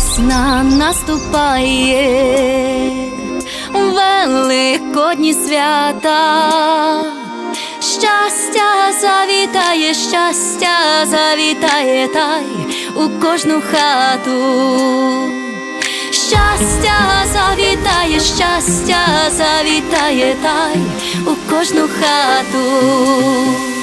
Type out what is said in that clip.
весна наступає, великодні свята, щастя завітає, щастя завітає тай у кожну хату, щастя завітає, щастя завітає тай у кожну хату.